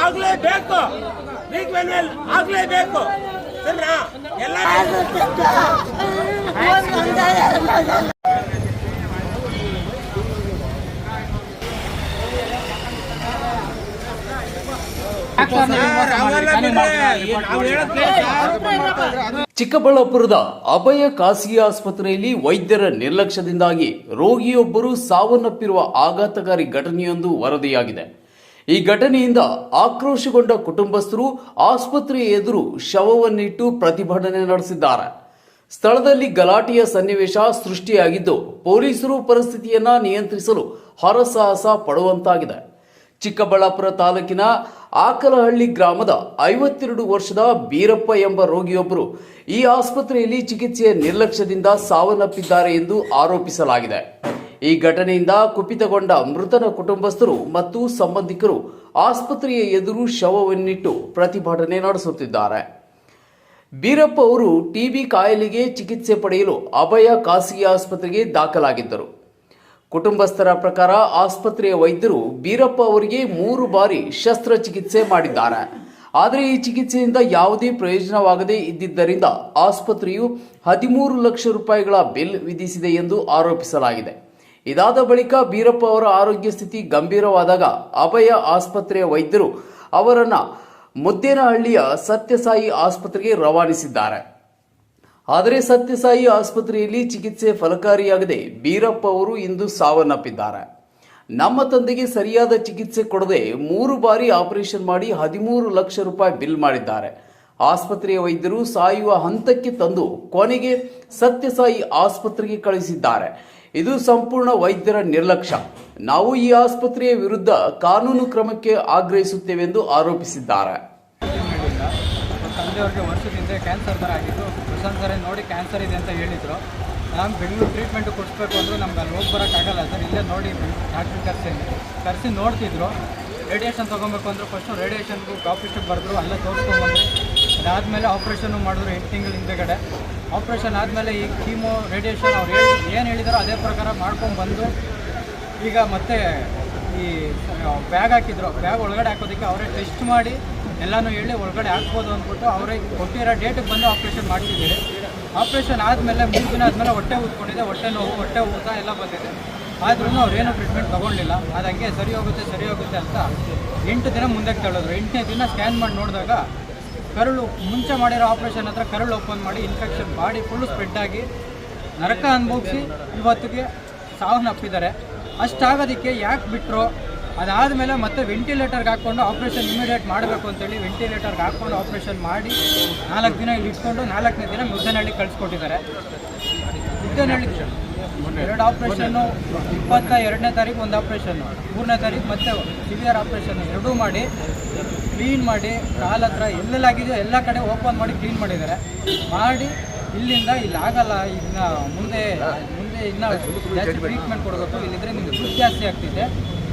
ಆಗ್ಲೇಬೇಕು ಆಗ್ಲೇಬೇಕು ಎಲ್ಲ ಅವೆಲ್ಲ ಬಿಟ್ರೆ ನಾವು ಹೇಳೋದ್ ಕೇಳಿ ಚಿಕ್ಕಬಳ್ಳಾಪುರದ ಅಭಯ ಖಾಸಗಿ ಆಸ್ಪತ್ರೆಯಲ್ಲಿ ವೈದ್ಯರ ನಿರ್ಲಕ್ಷ್ಯದಿಂದಾಗಿ ರೋಗಿಯೊಬ್ಬರು ಸಾವನ್ನಪ್ಪಿರುವ ಆಘಾತಕಾರಿ ಘಟನೆಯೊಂದು ವರದಿಯಾಗಿದೆ. ಈ ಘಟನೆಯಿಂದ ಆಕ್ರೋಶಗೊಂಡ ಕುಟುಂಬಸ್ಥರು ಆಸ್ಪತ್ರೆಯ ಎದುರು ಶವವನ್ನಿಟ್ಟು ಪ್ರತಿಭಟನೆ ನಡೆಸಿದ್ದಾರೆ. ಸ್ಥಳದಲ್ಲಿ ಗಲಾಟೆಯ ಸನ್ನಿವೇಶ ಸೃಷ್ಟಿಯಾಗಿದ್ದು ಪೊಲೀಸರು ಪರಿಸ್ಥಿತಿಯನ್ನ ನಿಯಂತ್ರಿಸಲು ಹರಸಾಹಸ ಪಡುವಂತಾಗಿದೆ. ಚಿಕ್ಕಬಳ್ಳಾಪುರ ತಾಲೂಕಿನ ಆಕಲಹಳ್ಳಿ ಗ್ರಾಮದ ಐವತ್ತೆರಡು ವರ್ಷದ ಬೀರಪ್ಪ ಎಂಬ ರೋಗಿಯೊಬ್ಬರು ಈ ಆಸ್ಪತ್ರೆಯಲ್ಲಿ ಚಿಕಿತ್ಸೆಯ ನಿರ್ಲಕ್ಷ್ಯದಿಂದ ಸಾವನ್ನಪ್ಪಿದ್ದಾರೆ ಎಂದು ಆರೋಪಿಸಲಾಗಿದೆ. ಈ ಘಟನೆಯಿಂದ ಕುಪಿತಗೊಂಡ ಮೃತನ ಕುಟುಂಬಸ್ಥರು ಮತ್ತು ಸಂಬಂಧಿಕರು ಆಸ್ಪತ್ರೆಯ ಎದುರು ಶವವನ್ನಿಟ್ಟು ಪ್ರತಿಭಟನೆ ನಡೆಸುತ್ತಿದ್ದಾರೆ. ಬೀರಪ್ಪ ಅವರು ಟಿಬಿ ಕಾಯಿಲೆಗೆ ಚಿಕಿತ್ಸೆ ಪಡೆಯಲು ಅಭಯ ಖಾಸಗಿ ಆಸ್ಪತ್ರೆಗೆ ದಾಖಲಾಗಿದ್ದರು. ಕುಟುಂಬಸ್ಥರ ಪ್ರಕಾರ ಆಸ್ಪತ್ರೆಯ ವೈದ್ಯರು ಬೀರಪ್ಪ ಅವರಿಗೆ ಮೂರು ಬಾರಿ ಶಸ್ತ್ರಚಿಕಿತ್ಸೆ ಮಾಡಿದ್ದಾರೆ. ಆದರೆ ಈ ಚಿಕಿತ್ಸೆಯಿಂದ ಯಾವುದೇ ಪ್ರಯೋಜನವಾಗದೇ ಇದ್ದಿದ್ದರಿಂದ ಆಸ್ಪತ್ರೆಯು ಹದಿಮೂರು ಲಕ್ಷ ರೂಪಾಯಿಗಳ ಬಿಲ್ ವಿಧಿಸಿದೆ ಎಂದು ಆರೋಪಿಸಲಾಗಿದೆ. ಇದಾದ ಬಳಿಕ ಬೀರಪ್ಪ ಅವರ ಆರೋಗ್ಯ ಸ್ಥಿತಿ ಗಂಭೀರವಾದಾಗ ಅಭಯ ಆಸ್ಪತ್ರೆಯ ವೈದ್ಯರು ಅವರನ್ನು ಮುದ್ದೇನಹಳ್ಳಿಯ ಸತ್ಯಸಾಯಿ ಆಸ್ಪತ್ರೆಗೆ ರವಾನಿಸಿದ್ದಾರೆ. ಆದರೆ ಸತ್ಯಸಾಯಿ ಆಸ್ಪತ್ರೆಯಲ್ಲಿ ಚಿಕಿತ್ಸೆ ಫಲಕಾರಿಯಾಗದೆ ಬೀರಪ್ಪ ಅವರು ಇಂದು ಸಾವನ್ನಪ್ಪಿದ್ದಾರೆ. ನಮ್ಮ ತಂದೆಗೆ ಸರಿಯಾದ ಚಿಕಿತ್ಸೆ ಕೊಡದೆ ಮೂರು ಬಾರಿ ಆಪರೇಷನ್ ಮಾಡಿ ಹದಿಮೂರು ಲಕ್ಷ ರೂಪಾಯಿ ಬಿಲ್ ಮಾಡಿದ್ದಾರೆ. ಆಸ್ಪತ್ರೆಯ ವೈದ್ಯರು ಸಾಯುವ ಹಂತಕ್ಕೆ ತಂದು ಕೊನೆಗೆ ಸತ್ಯಸಾಯಿ ಆಸ್ಪತ್ರೆಗೆ ಕಳಿಸಿದ್ದಾರೆ. ಇದು ಸಂಪೂರ್ಣ ವೈದ್ಯರ ನಿರ್ಲಕ್ಷ್ಯ. ನಾವು ಈ ಆಸ್ಪತ್ರೆಯ ವಿರುದ್ಧ ಕಾನೂನು ಕ್ರಮಕ್ಕೆ ಆಗ್ರಹಿಸುತ್ತೇವೆಂದು ಆರೋಪಿಸಿದ್ದಾರೆ. ಪ್ರಶಾಂತ್ ಸರ್ ನೋಡಿ ಕ್ಯಾನ್ಸರ್ ಇದೆ ಅಂತ ಹೇಳಿದರು. ನಾನು ಬೆಂಗಳೂರು ಟ್ರೀಟ್ಮೆಂಟ್ ಕೊಡಿಸ್ಬೇಕು ಅಂದರೆ ನಮ್ಗೆ ಅಲ್ಲಿ ಹೋಗಿ ಬರೋಕ್ಕಾಗಲ್ಲ ಸರ್, ಇಲ್ಲೇ ನೋಡಿ ಡಾಕ್ಟ್ರ್ ಕರೆಸಿ ಕರೆಸಿ ನೋಡ್ತಿದ್ರು. ರೇಡಿಯೇಷನ್ ತೊಗೊಬೇಕು ಅಂದರು ಫಸ್ಟು ರೇಡಿಯೇಷನ್ಗೂ ಕಾಪಿಸ್ಟಿಗೆ ಬರೆದ್ರು, ಅಲ್ಲೇ ತೋರಿಸ್ಕೊಂಬಂದ್ರೆ. ಅದಾದಮೇಲೆ ಆಪ್ರೇಷನ್ನು ಮಾಡಿದ್ರು ಎಂಟು ತಿಂಗಳ ಹಿಂದೆಗಡೆ. ಆಪ್ರೇಷನ್ ಆದಮೇಲೆ ಈ ಕೀಮೋ ರೇಡಿಯೇಷನ್ ಅವ್ರು ಏನು ಹೇಳಿದಾರೋ ಅದೇ ಪ್ರಕಾರ ಮಾಡ್ಕೊಂಡು ಬಂದು ಈಗ ಮತ್ತೆ ಈ ಬ್ಯಾಗ್ ಹಾಕಿದ್ರು. ಬ್ಯಾಗ್ ಒಳಗಡೆ ಹಾಕೋದಕ್ಕೆ ಅವರೇ ಟೆಸ್ಟ್ ಮಾಡಿ ಎಲ್ಲನೂ ಹೇಳಿ ಒಳಗಡೆ ಹಾಕ್ಬೋದು ಅಂದ್ಬಿಟ್ಟು ಅವರೇ ಕೊಟ್ಟಿರೋ ಡೇಟಿಗೆ ಬಂದು ಆಪ್ರೇಷನ್ ಮಾಡ್ತಿದ್ದೀರಿ. ಆಪ್ರೇಷನ್ ಆದಮೇಲೆ ಮೂರು ದಿನ ಆದಮೇಲೆ ಹೊಟ್ಟೆ ಊದ್ಕೊಂಡಿದೆ, ಹೊಟ್ಟೆ ನೋವು, ಹೊಟ್ಟೆ ಊತ ಎಲ್ಲ ಬಂದಿದೆ. ಆದ್ರೂ ಅವ್ರೇನು ಟ್ರೀಟ್ಮೆಂಟ್ ತೊಗೊಳ್ಳಿಲ್ಲ ಅದು ಹಂಗೆ ಸರಿ ಹೋಗುತ್ತೆ ಸರಿ ಹೋಗುತ್ತೆ ಅಂತ ಎಂಟು ದಿನ ಮುಂದಕ್ಕೆ ತಳ್ಳಿದ್ರು. ಎಂಟನೇ ದಿನ ಸ್ಕ್ಯಾನ್ ಮಾಡಿ ನೋಡಿದಾಗ ಕರುಳು, ಮುಂಚೆ ಮಾಡಿರೋ ಆಪ್ರೇಷನ್ ಹತ್ರ ಕರುಳು ಓಪನ್ ಮಾಡಿ ಇನ್ಫೆಕ್ಷನ್ ಬಾಡಿ ಫುಲ್ಲು ಸ್ಪ್ರೆಡ್ ಆಗಿ ನರಕ ಅನುಭವಿಸಿ ಇವತ್ತಿಗೆ ಸಾವನ್ನಪ್ಪಿದ್ದಾರೆ. ಅಷ್ಟಾಗೋದಕ್ಕೆ ಯಾಕೆ ಬಿಟ್ಟರು ಅದಾದಮೇಲೆ ಮತ್ತೆ ವೆಂಟಿಲೇಟರ್ಗೆ ಹಾಕ್ಕೊಂಡು ಆಪ್ರೇಷನ್ ಇಮಿಡಿಯೇಟ್ ಮಾಡಬೇಕು ಅಂತೇಳಿ ವೆಂಟಿಲೇಟರ್ಗೆ ಹಾಕ್ಕೊಂಡು ಆಪ್ರೇಷನ್ ಮಾಡಿ ನಾಲ್ಕು ದಿನ ಇಲ್ಲಿ ಇಟ್ಕೊಂಡು ನಾಲ್ಕನೇ ದಿನ ಮುದ್ದನಹಳ್ಳಿ ಕಳಿಸ್ಕೊಟ್ಟಿದ್ದಾರೆ. ಮುದ್ದನಹಳ್ಳಿ ಎರಡು ಆಪ್ರೇಷನ್ನು ಇಪ್ಪತ್ತ ಎರಡನೇ ತಾರೀಕು ಒಂದು ಆಪ್ರೇಷನ್ನು ಮೂರನೇ ತಾರೀಕು ಮತ್ತೆ ಸಿವಿಯರ್ ಆಪ್ರೇಷನ್ ಎರಡೂ ಮಾಡಿ ಕ್ಲೀನ್ ಮಾಡಿ ಕಾಲ್ ಹತ್ರ ಎಲ್ಲೆಲ್ಲಾಗಿದೆಯೋ ಎಲ್ಲ ಕಡೆ ಓಪನ್ ಮಾಡಿ ಕ್ಲೀನ್ ಮಾಡಿದ್ದಾರೆ. ಮಾಡಿ ಇಲ್ಲಿಂದ ಇಲ್ಲಿ ಆಗಲ್ಲ, ಇನ್ನು ಮುಂದೆ ಮುಂದೆ ಇನ್ನೂ ಜಾಸ್ತಿ ಟ್ರೀಟ್ಮೆಂಟ್ ಕೊಡಬೇಕು, ಇಲ್ಲಿದ್ರೆ ನಿಮಗೆ ದುಡ್ಡು ಜಾಸ್ತಿ ಆಗ್ತಿದೆ.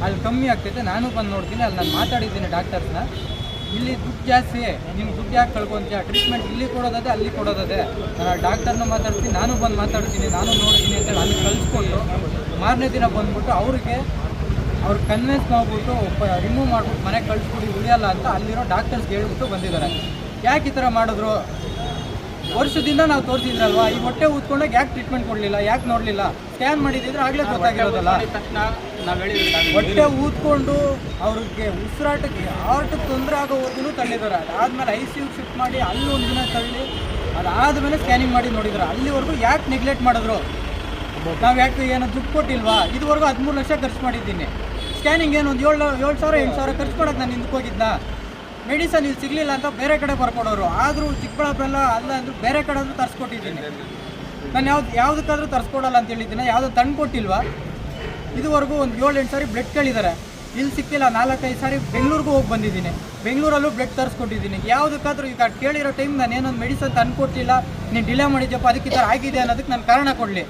ಅಲ್ಲಿ ಕಮ್ಮಿ ಆಗ್ತೈತೆ, ನಾನು ಬಂದು ನೋಡ್ತೀನಿ, ಅಲ್ಲಿ ನಾನು ಮಾತಾಡಿದ್ದೀನಿ ಡಾಕ್ಟರ್ಸ್ನ. ಇಲ್ಲಿ ದುಡ್ಡು ಜಾಸ್ತಿ ನಿಮ್ಗೆ ದುಡ್ಡು ಯಾಕೆ ಕಳ್ಕೊಂತೀಯ? ಟ್ರೀಟ್ಮೆಂಟ್ ಇಲ್ಲಿ ಕೊಡೋದದೆ, ಅಲ್ಲಿ ಕೊಡೋದದೆ. ನಾನು ಡಾಕ್ಟರ್ನ ಮಾತಾಡ್ತೀನಿ, ನಾನು ಬಂದು ಮಾತಾಡ್ತೀನಿ, ನಾನು ನೋಡ್ತೀನಿ ಅಂತೇಳಿ ಅಲ್ಲಿ ಕಳಿಸ್ಕೊಂಡು ಮಾರನೇ ದಿನ ಬಂದ್ಬಿಟ್ಟು ಅವ್ರಿಗೆ ಅವ್ರು ಕನ್ವಿನ್ಸ್ ಮಾಡ್ಬಿಟ್ಟು ರಿಮೂವ್ ಮಾಡ್ಬಿಟ್ಟು ಮನೆಗೆ ಕಳಿಸ್ಕೊಡಿ, ಉಳಿಯಲ್ಲ ಅಂತ ಅಲ್ಲಿರೋ ಡಾಕ್ಟರ್ಸ್ಗೆ ಹೇಳ್ಬಿಟ್ಟು ಬಂದಿದ್ದಾರೆ. ಯಾಕೆ ಈ ಥರ ಮಾಡಿದ್ರು? ವರ್ಷದಿಂದ ನಾವು ತೋರಿಸಿದ್ರಲ್ವಾ? ಈ ಹೊಟ್ಟೆ ಊದ್ಕೊಂಡಾಗ ಯಾಕೆ ಟ್ರೀಟ್ಮೆಂಟ್ ಕೊಡಲಿಲ್ಲ? ಯಾಕೆ ನೋಡಲಿಲ್ಲ? ಸ್ಕ್ಯಾನ್ ಮಾಡಿದಿದ್ರೆ ಆಗಲೇ ಗೊತ್ತಾಗಿರೋದಲ್ಲ. ಹೊಟ್ಟೆ ಊದ್ಕೊಂಡು ಅವ್ರಿಗೆ ಉಸಿರಾಟಕ್ಕೆ ಹಾರ್ಟಿಗೆ ತೊಂದರೆ ಆಗೋವರೆಗೂ ತಳ್ಳಿದ್ದಾರೆ. ಅದಾದ್ಮೇಲೆ ಐ ಸಿ ಯು ಶಿಫ್ಟ್ ಮಾಡಿ ಅಲ್ಲಿ ಒಂದು ದಿನ ತಳ್ಳಿ ಅದಾದಮೇಲೆ ಸ್ಕ್ಯಾನಿಂಗ್ ಮಾಡಿ ನೋಡಿದ್ರು. ಅಲ್ಲಿವರೆಗೂ ಯಾಕೆ ನೆಗ್ಲೆಕ್ಟ್ ಮಾಡಿದ್ರು? ನಾವು ಯಾಕೆ ಏನೋ ದುಡ್ಡು ಕೊಟ್ಟಿಲ್ವಾ? ಇದುವರೆಗೂ ಹದಿಮೂರು ಲಕ್ಷ ಖರ್ಚು ಮಾಡಿದ್ದೀನಿ. ಸ್ಕ್ಯಾನಿಂಗ್ ಏನು ಒಂದು ಏಳು ಏಳು ಸಾವಿರ ಎಂಟು ಸಾವಿರ ಖರ್ಚು ಮಾಡೋಕ್ಕೆ ನಾನು ಹಿಂದಕ್ಕೆ ಹೋಗಿದ್ದ ಮೆಡಿಸನ್ ಇಲ್ಲಿ ಸಿಗಲಿಲ್ಲ ಅಂತ ಬೇರೆ ಕಡೆ ಬರ್ಕೊಡೋರು ಆದರೂ ಚಿಕ್ಕಬಳ್ಳಾಪುರ ಅಲ್ಲ ಅಂದರೂ ಬೇರೆ ಕಡೆ ಆದರೂ ತರಿಸ್ಕೊಟ್ಟಿದ್ದೀನಿ. ನಾನು ಯಾವ್ದು ಯಾವುದಕ್ಕಾದರೂ ತರಿಸ್ಕೊಡಲ್ಲ ಅಂತ ಹೇಳಿದ್ದೀನಿ. ಯಾವುದೋ ತಂದು ಕೊಟ್ಟಿಲ್ವಾ? ಇದುವರೆಗೂ ಒಂದು ಏಳು ಎಂಟು ಸಾರಿ ಬ್ಲಡ್ ಕೇಳಿದ್ದಾರೆ. ಇಲ್ಲಿ ಸಿಕ್ಕಿಲ್ಲ. ನಾಲ್ಕೈದು ಸಾರಿ ಬೆಂಗಳೂರಿಗೂ ಹೋಗಿ ಬಂದಿದ್ದೀನಿ. ಬೆಂಗಳೂರಲ್ಲೂ ಬ್ಲಡ್ ತರಿಸ್ಕೊಟ್ಟಿದ್ದೀನಿ. ಯಾವುದಕ್ಕಾದ್ರೂ ಈಗ ಕೇಳಿರೋ ಟೈಮ್ ನಾನು ಏನೊಂದು ಮೆಡಿಸನ್ ತಂದ್ಕೊಟ್ಟಿಲ್ಲ ನೀನು ಡಿಲೇ ಮಾಡಿದ್ಯಪ್ಪ, ಅದಕ್ಕೆ ಈ ಥರ ಆಗಿದೆ ಅನ್ನೋದಕ್ಕೆ ನಾನು ಕಾರಣ ಕೊಡಲಿ.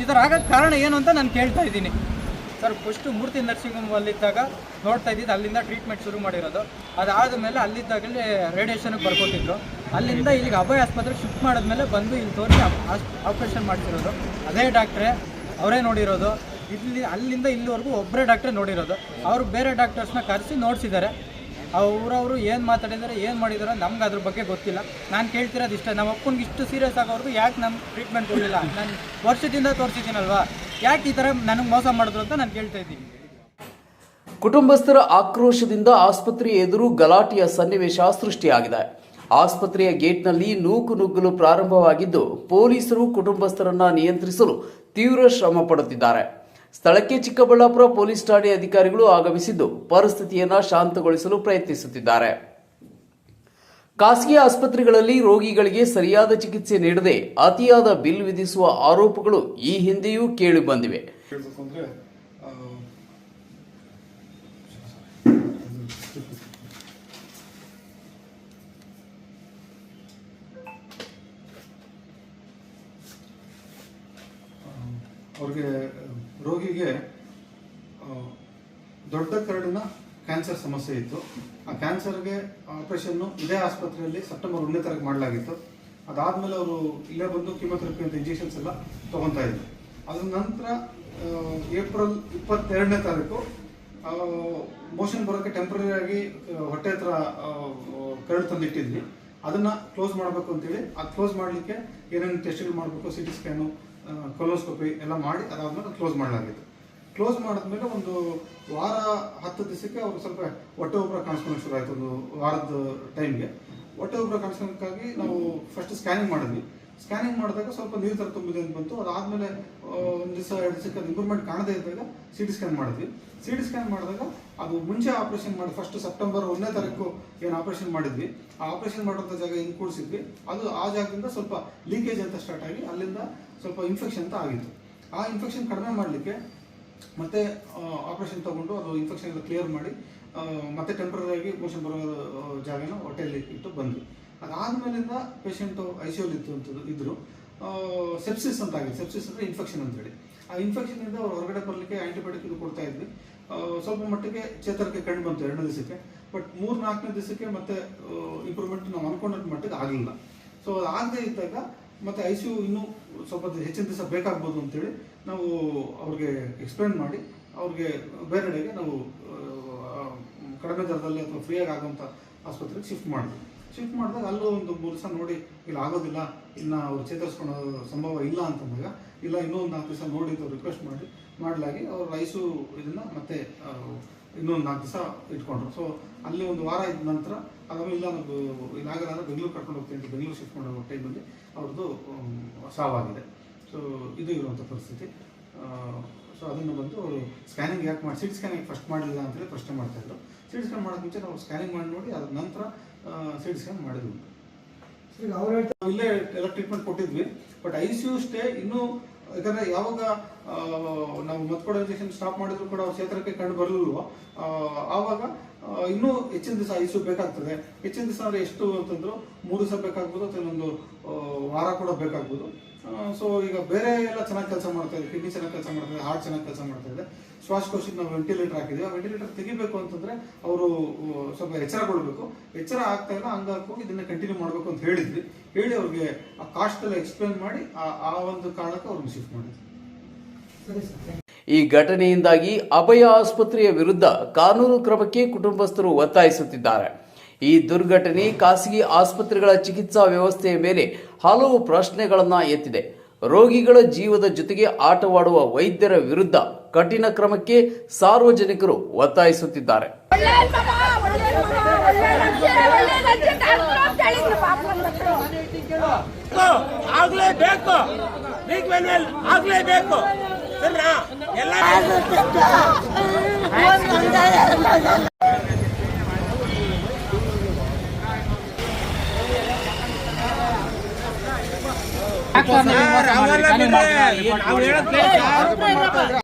ಈ ಥರ ಆಗೋಕ್ಕೆ ಕಾರಣ ಏನು ಅಂತ ನಾನು ಕೇಳ್ತಾ ಇದ್ದೀನಿ. ಸರ್ ಫಸ್ಟು ಮೂರ್ತಿ ನರ್ಸಿಂಗ್ ಅಲ್ಲಿದ್ದಾಗ ನೋಡ್ತಾ ಇದ್ದಿದ್ದು ಅಲ್ಲಿಂದ ಟ್ರೀಟ್ಮೆಂಟ್ ಶುರು ಮಾಡಿರೋದು. ಅದಾದ ಮೇಲೆ ಅಲ್ಲಿದ್ದಾಗಲೇ ರೇಡಿಯೇಷನ್ಗೆ ಬರ್ಕೊಟ್ಟಿದ್ರು. ಅಲ್ಲಿಂದ ಇಲ್ಲಿಗೆ ಅಭಯ ಆಸ್ಪತ್ರೆಗೆ ಶಿಫ್ಟ್ ಮಾಡಿದ್ಮೇಲೆ ಬಂದು ಇಲ್ಲಿ ತೋರಿಸಿ ಆಪ್ರೇಷನ್ ಮಾಡ್ತಿರೋದು ಅದೇ ಡಾಕ್ಟ್ರೆ ಅವರೇ ನೋಡಿರೋದು. ಇಲ್ಲಿ ಅಲ್ಲಿಂದ ಇಲ್ಲಿವರೆಗೂ ಒಬ್ಬರೇ ಡಾಕ್ಟ್ರೇ ನೋಡಿರೋದು. ಅವರು ಬೇರೆ ಡಾಕ್ಟರ್ಸ್ನ ಕರೆಸಿ ನೋಡಿಸಿದ್ದಾರೆ. ಅವರವರು ಏನು ಮಾತಾಡಿದ್ದಾರೆ ಏನು ಮಾಡಿದಾರೆ ನಮ್ಗೆ ಅದ್ರ ಬಗ್ಗೆ ಗೊತ್ತಿಲ್ಲ. ನಾನು ಕೇಳ್ತಿರೋದು ಇಷ್ಟ. ನಮ್ಮ ಅಪ್ಪನಿಗೆ ಇಷ್ಟು ಸೀರಿಯಸ್ ಆಗೋರ್ಗು ಯಾಕೆ ನಮ್ಮ ಟ್ರೀಟ್ಮೆಂಟ್ ಕೊಡಲಿಲ್ಲ? ನಾನು ವರ್ಷದಿಂದ ತೋರಿಸಿದ್ದೀನಲ್ವಾ? ಯಾಕೆ ಈ ಥರ ನನಗೆ ಮೋಸ ಮಾಡಿದ್ರು ಅಂತ ನಾನು ಕೇಳ್ತಾ ಇದ್ದೀನಿ. ಕುಟುಂಬಸ್ಥರ ಆಕ್ರೋಶದಿಂದ ಆಸ್ಪತ್ರೆ ಎದುರು ಗಲಾಟೆಯ ಸನ್ನಿವೇಶ ಸೃಷ್ಟಿಯಾಗಿದೆ. ಆಸ್ಪತ್ರೆಯ ಗೇಟ್ನಲ್ಲಿ ನೂಕು ನುಗ್ಗಲು ಪ್ರಾರಂಭವಾಗಿದ್ದು, ಪೊಲೀಸರು ಕುಟುಂಬಸ್ಥರನ್ನ ನಿಯಂತ್ರಿಸಲು ತೀವ್ರ ಶ್ರಮ ಪಡುತ್ತಿದ್ದಾರೆ. ಸ್ಥಳಕ್ಕೆ ಚಿಕ್ಕಬಳ್ಳಾಪುರ ಪೊಲೀಸ್ ಠಾಣೆ ಅಧಿಕಾರಿಗಳು ಆಗಮಿಸಿದ್ದು, ಪರಿಸ್ಥಿತಿಯನ್ನು ಶಾಂತಗೊಳಿಸಲು ಪ್ರಯತ್ನಿಸುತ್ತಿದ್ದಾರೆ. ಖಾಸಗಿ ಆಸ್ಪತ್ರೆಗಳಲ್ಲಿ ರೋಗಿಗಳಿಗೆ ಸರಿಯಾದ ಚಿಕಿತ್ಸೆ ನೀಡದೆ ಅತಿಯಾದ ಬಿಲ್ ವಿಧಿಸುವ ಆರೋಪಗಳು ಈ ಹಿಂದೆಯೂ ಕೇಳಿಬಂದಿವೆ ಬಂದಿವೆ. ಅವ್ರಿಗೆ ರೋಗಿಗೆ ದೊಡ್ಡ ಕರಡಿನ ಕ್ಯಾನ್ಸರ್ ಸಮಸ್ಯೆ ಇತ್ತು. ಆ ಕ್ಯಾನ್ಸರ್ಗೆ ಆಪರೇಷನ್ನು ಇದೇ ಆಸ್ಪತ್ರೆಯಲ್ಲಿ ಸೆಪ್ಟೆಂಬರ್ ಒಂದನೇ ತಾರೀಕು ಮಾಡಲಾಗಿತ್ತು. ಅದಾದಮೇಲೆ ಅವರು ಇಲ್ಲೇ ಬಂದು ಕಿಮೊಥೆರಪಿ ಅಂತ ಇಂಜೆಕ್ಷನ್ಸ್ ಎಲ್ಲ ತೊಗೊತಾ ಇದ್ರು. ಅದರ ನಂತರ ಏಪ್ರಿಲ್ ಇಪ್ಪತ್ತೆರಡನೇ ತಾರೀಕು ಮೋಷನ್ ಬರೋಕ್ಕೆ ಟೆಂಪ್ರರಿ ಆಗಿ ಆ, ಹೊಟ್ಟೆ ಹತ್ರ ಕರಡು ತಂದಿಟ್ಟಿದ್ವಿ. ಅದನ್ನ ಕ್ಲೋಸ್ ಮಾಡಬೇಕು ಅಂತೇಳಿ. ಅದು ಕ್ಲೋಸ್ ಮಾಡಲಿಕ್ಕೆ ಏನೇನು ಟೆಸ್ಟ್ಗಳು ಮಾಡಬೇಕು ಸಿ ಟಿ ಸ್ಕ್ಯಾನು ಕೊಲೋಸ್ಕೋಪಿ ಎಲ್ಲ ಮಾಡಿ ಅದಾದಮೇಲೆ ಕ್ಲೋಸ್ ಮಾಡಲಾಗಿತ್ತು. ಕ್ಲೋಸ್ ಮಾಡಿದ್ಮೇಲೆ ಒಂದು ವಾರ, ಹತ್ತು ದಿವಸಕ್ಕೆ ಅವ್ರು ಸ್ವಲ್ಪ ಹೊಟ್ಟೆ ಉಬ್ಬರ ಕಾಣಿಸ್ಕೊಳಕ್ಕೆ ಶುರು ಆಯಿತು. ಒಂದು ವಾರದ ಟೈಮ್ಗೆ ಹೊಟ್ಟೆ ಉಬ್ಬರ ಕಾಣಿಸ್ಕೊಳಕ್ಕಾಗಿ ನಾವು ಫಸ್ಟ್ ಸ್ಕ್ಯಾನಿಂಗ್ ಮಾಡಿದ್ವಿ. ಸ್ಕ್ಯಾನಿಂಗ್ ಮಾಡಿದಾಗ ಸ್ವಲ್ಪ ನೀರು ಥರ ತುಂಬಿದೆ ಅಂತ ಬಂತು. ಅದಾದಮೇಲೆ ಒಂದು ದಿವಸ, ಎರಡು ದಿವಸಕ್ಕೆ ಇಂಪ್ರೂವ್ಮೆಂಟ್ ಕಾಣದೇ ಇದ್ದಾಗ ಸಿ ಟಿ ಸ್ಕ್ಯಾನ್ ಮಾಡಿದ್ವಿ. ಸಿ ಟಿ ಸ್ಕ್ಯಾನ್ ಮಾಡಿದಾಗ ಅದು ಮುಂಚೆ ಆಪರೇಷನ್ ಮಾಡಿ ಫಸ್ಟ್ ಸೆಪ್ಟೆಂಬರ್ ಒಂದನೇ ತಾರೀಕು ಏನು ಆಪರೇಷನ್ ಮಾಡಿದ್ವಿ. ಆ ಆಪರೇಷನ್ ಮಾಡುವಂಥ ಜಾಗ ಹೆಂಗೆ ಕೂಡಿಸಿದ್ವಿ. ಅದು ಆ ಜಾಗದಿಂದ ಸ್ವಲ್ಪ ಲೀಕೇಜ್ ಅಂತ ಸ್ಟಾರ್ಟ್ ಆಗಿ ಅಲ್ಲಿಂದ ಸ್ವಲ್ಪ ಇನ್ಫೆಕ್ಷನ್ ಅಂತ ಆಗಿತ್ತು. ಆ ಇನ್ಫೆಕ್ಷನ್ ಕಡಿಮೆ ಮಾಡಲಿಕ್ಕೆ ಮತ್ತೆ ಆಪರೇಷನ್ ತಗೊಂಡು ಅದು ಇನ್ಫೆಕ್ಷನ್ ಎಲ್ಲ ಕ್ಲಿಯರ್ ಮಾಡಿ ಮತ್ತೆ ಟೆಂಪ್ರರಿ ಆಗಿ ಮೋಷನ್ ಬರೋ ಜಾಗನ ಹೊಟ್ಟೆಯಲ್ಲಿ ಇಟ್ಟು ಬಂದ್ವಿ. ಅದಾದ್ಮೇಲಿಂದ ಪೇಷಂಟ್ ಐ ಸಿ ಇತ್ತು ಅಂತದ್ದು ಇದ್ದರು ಸೆಪ್ಸಿಸ್ ಅಂತ ಆಗಿದೆ. ಸೆಪ್ಸಿಸ್ ಅಂದ್ರೆ ಇನ್ಫೆಕ್ಷನ್ ಅಂತ ಹೇಳಿ ಆ ಇನ್ಫೆಕ್ಷನ್ ಇಂದ ಅವ್ರು ಹೊರಗಡೆ ಬರಲಿಕ್ಕೆ ಆಂಟಿಬಯೋಟಿಕ್ ಇದು ಕೊಡ್ತಾ ಇದ್ವಿ. ಸ್ವಲ್ಪ ಮಟ್ಟಿಗೆ ಚೇತರಿಕೆ ಕಂಡು ಬಂತು ಎರಡನೇ ದಿವಸಕ್ಕೆ. ಬಟ್ ಮೂರು ನಾಲ್ಕನೇ ದಿವಸಕ್ಕೆ ಮತ್ತೆ ಇಂಪ್ರೂವ್ಮೆಂಟ್ ನಾವು ಅನ್ಕೊಂಡಿದ್ದ ಮಟ್ಟಿಗೆ ಆಗಲಿಲ್ಲ ಸೊ ಆಗದೇ ಇದ್ದಾಗ ಮತ್ತೆ ಐ ಸಿ ಯು ಇನ್ನೂ ಸ್ವಲ್ಪ ಹೆಚ್ಚಿನ ದಿವಸ ಬೇಕಾಗ್ಬೋದು ಅಂತೇಳಿ ನಾವು ಅವ್ರಿಗೆ ಎಕ್ಸ್ಪ್ಲೇನ್ ಮಾಡಿ, ಅವ್ರಿಗೆ ಬೇರೆಡೆಗೆ ನಾವು ಕಡಿಮೆ ದರದಲ್ಲಿ ಅಥವಾ ಫ್ರೀಯಾಗಿ ಆಗುವಂಥ ಆಸ್ಪತ್ರೆಗೆ ಶಿಫ್ಟ್ ಮಾಡಿದ್ವಿ. ಶಿಫ್ಟ್ ಮಾಡಿದಾಗ ಅಲ್ಲೂ ಒಂದು ಮೂರು ದಿವಸ ನೋಡಿ, ಇಲ್ಲಿ ಆಗೋದಿಲ್ಲ, ಇನ್ನು ಅವ್ರು ಚೇತರಿಸ್ಕೊಳ್ಳೋ ಸಂಭವ ಇಲ್ಲ ಅಂತಂದಾಗ ಇಲ್ಲ, ಇನ್ನೂ ಒಂದು ನಾಲ್ಕು ದಿವಸ ನೋಡಿ ರಿಕ್ವೆಸ್ಟ್ ಮಾಡಿ, ಮಾಡಲಾಗಿ ಅವ್ರು ರೈಸು ಇದನ್ನು ಮತ್ತೆ ಇನ್ನೊಂದು ನಾಲ್ಕು ದಿವಸ ಇಟ್ಕೊಂಡ್ರು. ಸೊ ಅಲ್ಲಿ ಒಂದು ವಾರ ಇದ್ದ ನಂತರ ಅದನ್ನು ಇಲ್ಲ ನಾವು ಇಲ್ಲಾಗಲ್ಲ ಅಂದರೆ ಬೆಂಗಳೂರು ಕರ್ಕೊಂಡು ಹೋಗ್ತೀನಿ ಅಂತ ಬೆಂಗಳೂರು ಶಿಫ್ಟ್ ಮಾಡೋ ಟೈಮಲ್ಲಿ ಅವ್ರದ್ದು ಸಾವಾಗಿದೆ. ಸೊ ಇದು ಇರುವಂಥ ಪರಿಸ್ಥಿತಿ. ಸೊ ಅದನ್ನು ಬಂದು ಅವರು ಸ್ಕ್ಯಾನಿಂಗ್ ಯಾಕೆ ಮಾಡಿ ಸಿಟಿ ಸ್ಕ್ಯಾನಿಂಗ್ ಫಸ್ಟ್ ಮಾಡಲಿಲ್ಲ ಅಂತೇಳಿ ಪ್ರಶ್ನೆ ಮಾಡ್ತಾಯಿದ್ರು ಸಿಟಿ ಸ್ಕ್ಯಾನ್ ಮಾಡೋಕ್ಕೆ ಮುಂಚೆ ನಾವು ಸ್ಕ್ಯಾನಿಂಗ್ ಮಾಡಿ ನೋಡಿ ಅದ್ರ ನಂತರ ಸಿಟಿ ಸ್ಕ್ಯಾನ್ ಮಾಡಿದ್ವಿ ನಾವು ಇಲ್ಲೇ ಎಲ್ಲ ಟ್ರೀಟ್ಮೆಂಟ್ ಕೊಟ್ಟಿದ್ವಿ. But I C U stay ಇನ್ನೂ ಯಾಕಂದ್ರೆ ಯಾವಾಗ ನಾವು ಮತ್ಕೊಡೋ ಇಂಜೆಕ್ಷನ್ ಸ್ಟಾಪ್ ಮಾಡಿದ್ರು ಕೂಡ ಅವ್ರ ಕ್ಷೇತ್ರಕ್ಕೆ ಕಂಡು ಬರಲಿಲ್ವೋ ಆವಾಗ ಇನ್ನೂ ಹೆಚ್ಚಿನ ದಿವಸ ಐ ಸಿ ಯು ಬೇಕಾಗ್ತದೆ. ಹೆಚ್ಚಿನ ದಿವಸ ಅಂದ್ರೆ ಎಷ್ಟು ಅಂತಂದ್ರು ಮೂರು ದಿವಸ ಬೇಕಾಗ್ಬೋದು ಅಥವಾ ಒಂದು ವಾರ ಕೂಡ ಬೇಕಾಗ್ಬೋದು. ಸೊ ಈಗ ಬೇರೆ ಎಲ್ಲ ಚೆನ್ನಾಗಿ ಕೆಲಸ ಮಾಡ್ತಾ ಇದೆ ಕಿಡ್ನಿ ಚೆನ್ನಾಗಿ ಕೆಲಸ ಮಾಡ್ತಾ ಇದೆ ಹಾರ್ಟ್ ಚೆನ್ನಾಗಿ ಕೆಲಸ ಮಾಡ್ತಾ ಇದೆ. ಶ್ವಾಸಕೋಶಕ್ಕೆ ನಾವು ವೆಂಟಿಲೇಟರ್ ಹಾಕಿದ್ವಿ. ಆ ವೆಂಟಿಲೇಟರ್ ತೆಗಿಬೇಕು ಅಂತಂದ್ರೆ ಅವರು ಸ್ವಲ್ಪ ಎಚ್ಚರಗೊಳ್ಬೇಕು ಎಚ್ಚರ ಆಗ್ತಾ ಇಲ್ಲ ಹಂಗಾಗಿ ಇದನ್ನ ಕಂಟಿನ್ಯೂ ಮಾಡಬೇಕು ಅಂತ ಹೇಳಿದ್ವಿ. ಹೇಳಿ ಅವ್ರಿಗೆ ಆ ಕಾಸ್ಟ್ ಎಲ್ಲ ಎಕ್ಸ್ಪ್ಲೇನ್ ಮಾಡಿ ಆ- ಆ ಒಂದು ಕಾರಣಕ್ಕೆ ಅವ್ರನ್ನ ಶಿಫ್ಟ್ ಮಾಡಿದ್ವಿ. ಈ ಘಟನೆಯಿಂದಾಗಿ ಅಭಯ ಆಸ್ಪತ್ರೆಯ ವಿರುದ್ಧ ಕಾನೂನು ಕ್ರಮಕ್ಕೆ ಕುಟುಂಬಸ್ಥರು ಒತ್ತಾಯಿಸುತ್ತಿದ್ದಾರೆ. ಈ ದುರ್ಘಟನೆ ಖಾಸಗಿ ಆಸ್ಪತ್ರೆಗಳ ಚಿಕಿತ್ಸಾ ವ್ಯವಸ್ಥೆಯ ಮೇಲೆ ಹಲವು ಪ್ರಶ್ನೆಗಳನ್ನು ಎತ್ತಿದೆ. ರೋಗಿಗಳ ಜೀವದ ಜೊತೆಗೆ ಆಟವಾಡುವ ವೈದ್ಯರ ವಿರುದ್ಧ ಕಠಿಣ ಕ್ರಮಕ್ಕೆ ಸಾರ್ವಜನಿಕರು ಒತ್ತಾಯಿಸುತ್ತಿದ್ದಾರೆ ಒಳ್ಳೆ ಮಗ ಒಳ್ಳೆ ಮಗ ಒಳ್ಳೆ ಮನುಷ್ಯ ಒಳ್ಳೆ ಮನುಷ್ಯ ಡಾಕ್ಟ್ರು ಅಂತ ಹೇಳಿದ್ರು ಪಾಪ ನನ್ನ ಮಕ್ಕಳು ಆಗ್ಲೇಬೇಕು ಬೀಗ್ ಮೆನ್ವೆಲ್ ಆಗ್ಲೇಬೇಕು ಸರಿನಾ ಎಲ್ಲ ಯಾಕೆ ಸರ್ ನೀವು ಮೋಸ ಮಾಡಿದ್ರಿ? ಅವೆಲ್ಲ ಕಾನೂನು ಬಿಡ್ರಿ. ಮಾತ್ರ ನಾವು ಹೇಳೋದ್ ಕೇಳಿ ಸರ್.